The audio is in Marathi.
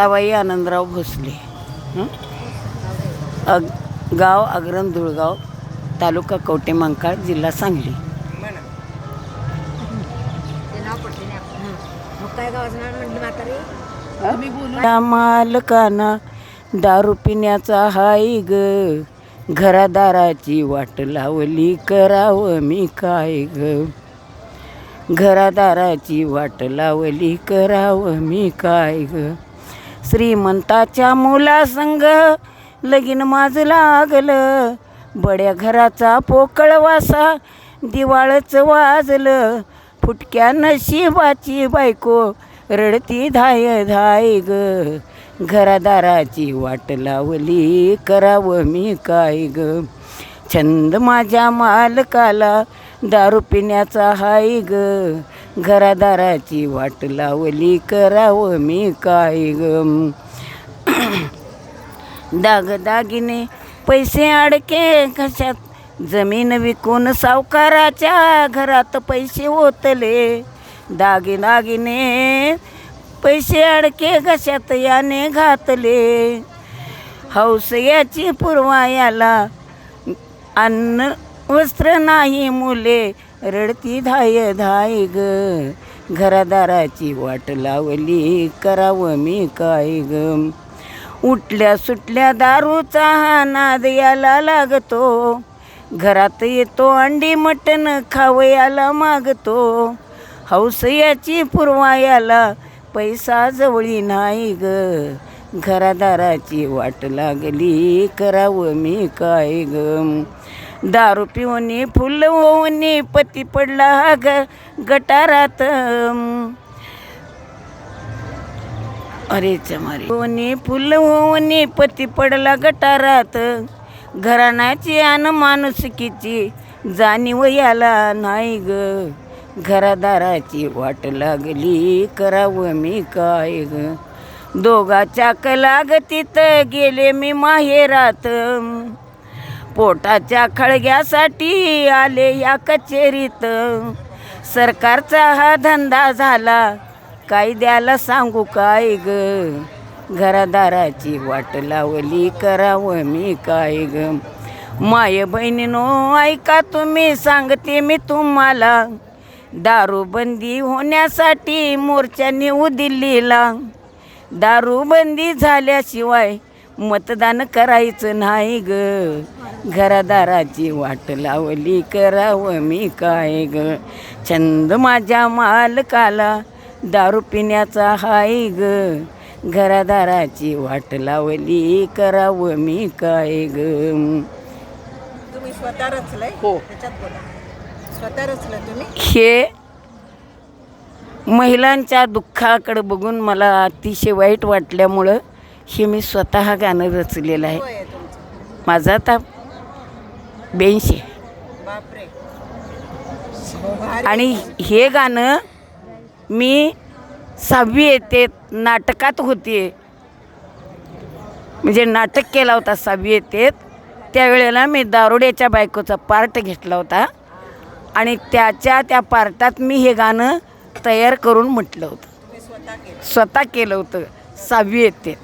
ताबाई आनंदराव भोसले? अग गाव अग्रम धुळगाव तालुका कवटे मंकाळ जिल्हा सांगली. त्या मालकाना दारू पिण्याचा हाय ग. घरादाराची वाट लावली करावं मी काय ग. घरादाराची वाट लावली करावं मी काय ग. श्रीमंताच्या मुलासंग लगीन माझं लागलं. बड्या घराचा पोकळ वासा दिवाळच वाजलं. फुटक्या नशिबाची बायको रडती धाय धाय ग. घरादाराची वाट लावली करावं मी काय ग. छंद माझ्या मालकाला दारू पिण्याचा हाय ग. घरादाराची वाट लावली करावं मी काय ग दागदागिने पैसे अडके कशात? जमीन विकून सावकाराच्या घरात पैसे ओतले. दागिनागिने पैसे अडके कशात याने घातले. हौस याची पूर्वा याला अन्न वस्त्र नाही मुले रडती धाय धाय ग. घरादाराची वाट लावली करावं मी काय ग? उठल्या सुटल्या दारूचा हा नाद याला लागतो. घरात येतो अंडी मटण खावयाला मागतो. हौस याची पुरवायाला पैसा जवळी नाही ग. घरादाराची वाट लागली करावं मी काय ग? दारू पिऊनी फुल होऊनी पती पडला ग गटारात. अरे चमारी होऊनी फुल होऊनी पती पडला गटारात. घराण्याची आणि माणुसकीची जाणीव याला नाही ग. घरादाराची वाट लागली करावं मी काय ग. दोघाच्या कलागतीत गेले मी माहेरात. पोटाच्या खळग्यासाठी आले या कचेरीत. सरकारचा हा धंदा झाला. कायद्याला सांगू काय ग? घरादाराची वाट लावली करावं मी काय ग? माय बहिणीनो ऐका तुम्ही सांगते मी तुम्हाला. दारूबंदी होण्यासाठी मोर्चा नेऊ दिल्लीला दारूबंदी झाल्याशिवाय मतदान करायचं नाही ग. घरादाराची वाट लावली करावं मी काय ग? छंद माझ्या मालकाला दारू पिण्याचा हाय ग. घरादाराची वाट लावली करावं मी काय ग? तुम्ही स्वतः रचलंय? हो. त्याच्यात बोला. स्वतः रचलं तुम्ही? हे महिलांच्या दुःखाकडे बघून मला अतिशय वाईट वाटल्यामुळं हे मी स्वतः गाणं रचलेलं आहे. माझं आता ब्याऐंशी. हो. आणि हे गाणं मी सहावी येते नाटकात होते. म्हणजे नाटक केला होता सहावी येते. त्यावेळेला मी दारुड्याच्या बायकोचा पार्ट घेतला होता. आणि त्याच्या त्या पार्टात मी हे गाणं तयार करून म्हटलं होतं. स्वतः केलं. स्वतः केलं होतं. सहावी येते.